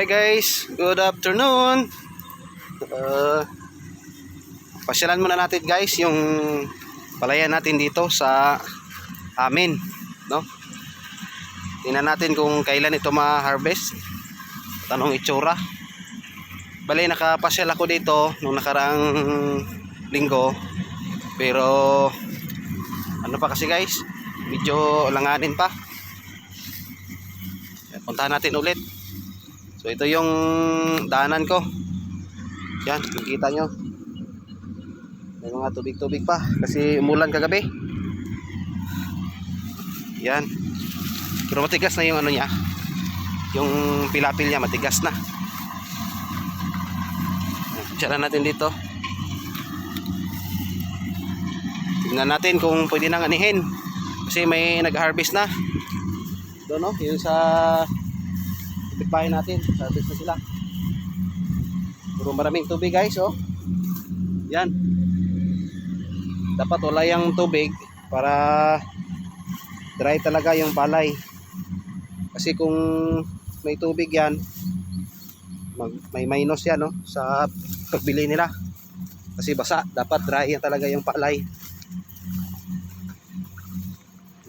Hi guys, good afternoon. Uh, pasyalan muna natin guys yung palayan natin dito sa amin, no? Tingnan natin kung kailan ito ma-harvest. Tanong itsura. Bali nakapasyal ako dito nung nakaraang linggo. Pero ano pa kasi guys, medyo langanin pa. Puntahan natin ulit. So ito yung daanan ko. Yan, makikita nyo. May mga tubig-tubig pa kasi umulan kagabi. Yan. Pero matigas na yung ano niya. Yung pilapil niya matigas na. Tiyara natin dito. Tingnan natin kung pwede nang anihin. Kasi may nag-harvest na. Doon no, yung sa bahay natin. Harvest na sila. Puro maraming tubig guys, oh. Yan. Dapat wala yung tubig para dry talaga yung palay. Kasi kung may tubig yan, mag, may minus yan, no, sa pagbili nila. Kasi basa, dapat dry yan talaga yung palay.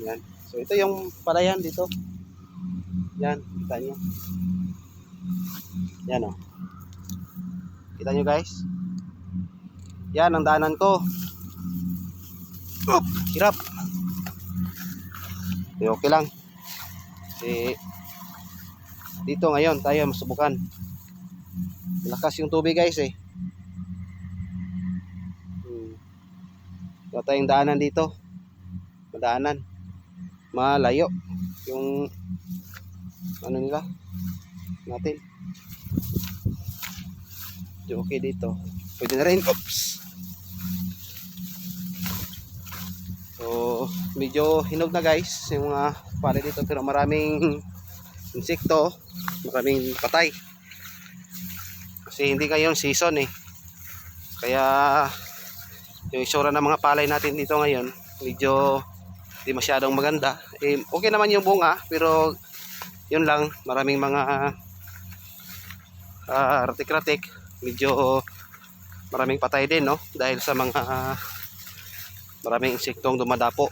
Yan. So ito yung palayan dito. Yan, kita nyo. Yan o. Kita nyo guys. Yan ang daanan ko. Up, hirap. Eh, okay lang. Kasi dito ngayon tayo masubukan. Malakas yung tubig guys eh. Hmm. Wala tayong daanan dito. Madaanan. Malayo. Yung ano nila natin. Di okay dito. Pwede na rin. Oops. So, medyo hinog na guys yung mga pala dito pero maraming insekto, maraming patay. Kasi hindi ngayon season eh. Kaya yung isura ng mga palay natin dito ngayon, medyo hindi masyadong maganda. Eh, okay naman yung bunga, pero yun lang, maraming mga uh, ratik-ratik. Medyo maraming patay din, no? Dahil sa mga maraming insektong dumadapo.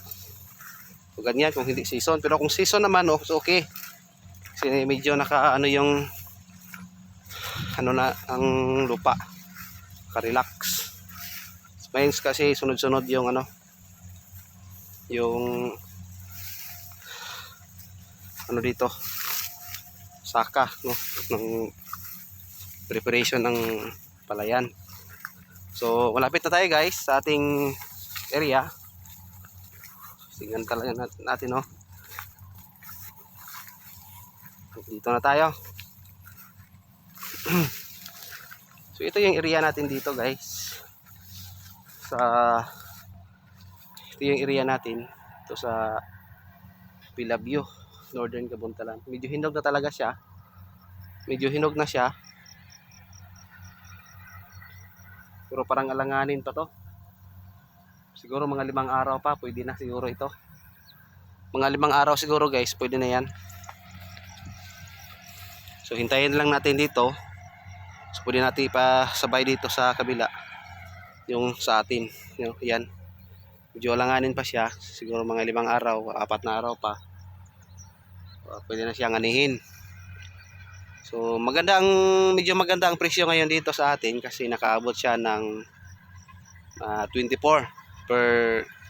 So, ganyan kung hindi season. Pero kung season naman, oh, so okay. Kasi medyo naka, ano yung ano na, ang lupa. Ka-relax. Mines kasi sunod-sunod yung ano, yung ano dito saka no ng preparation ng palayan. So malapit na tayo guys sa ating area. Tingnan talaga nat- natin no. Dito na tayo. So ito yung area natin dito guys. Sa ito yung area natin. Ito sa Pilabio Northern Kabuntalan. Medyo hinog na talaga siya. Medyo hinog na siya. Pero parang alanganin pa to. Siguro mga limang araw pa pwede na siguro ito. Mga limang araw siguro guys pwede na yan. So hintayin lang natin dito. So pwede natin pa sabay dito sa kabila. Yung sa atin. Yan. Medyo alanganin pa siya. Siguro mga limang araw apat na araw pa pwede na siyang anihin. So maganda ang medyo maganda ang presyo ngayon dito sa atin kasi nakaabot siya ng uh, 24 per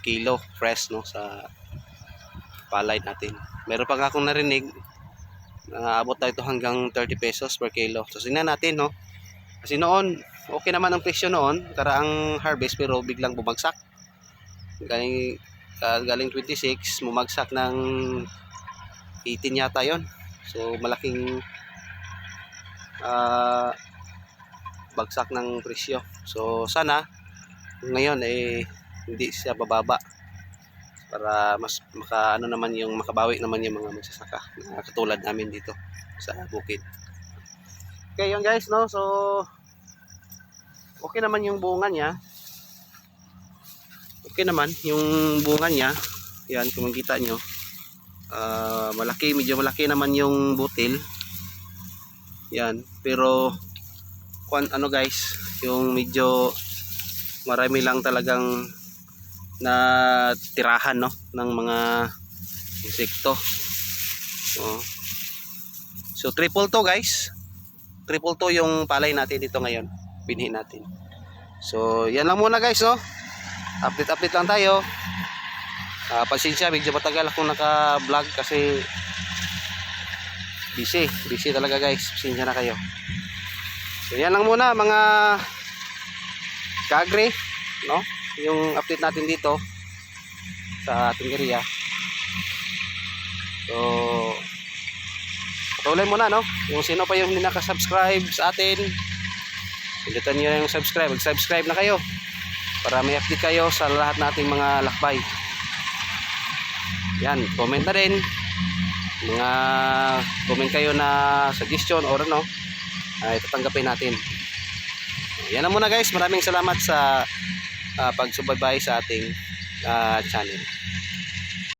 kilo fresh no sa palay natin. Meron pa akong narinig nakaabot tayo ito hanggang 30 pesos per kilo. So sinan natin no. Kasi noon okay naman ang presyo noon karaang harvest pero biglang bumagsak. Galing uh, galing 26 bumagsak ng 18 yata yon so malaking uh, bagsak ng presyo. So sana ngayon eh hindi siya bababa para mas maka ano naman yung makabawi naman yung mga magsasaka na katulad namin dito sa bukid. Okay yun guys no? So okay naman yung bunga niya. Okay naman yung bunga niya. Yan kung makita nyo uh, malaki medyo malaki naman yung butil Yan. Pero, kung ano guys, yung medyo marami lang talagang na tirahan no ng mga insekto. Oh. So triple to guys. Triple to yung palay natin dito ngayon. Binhi natin. So yan lang muna guys no. Update update lang tayo. Ah, pasensya, medyo matagal akong naka-vlog kasi busy. Busy talaga guys. Pasensya na kayo. So yan lang muna mga kagre, no? Yung update natin dito sa ating area. So patuloy muna no. Yung sino pa yung hindi nakasubscribe sa atin, pindutan niyo yung subscribe. Mag-subscribe na kayo para may update kayo sa lahat nating mga lakbay. Yan, comment na rin. Mga comment kayo na suggestion or ano, ay tatanggapin natin. Yan na muna guys. Maraming salamat sa ah, pagsubaybay sa ating ah, channel.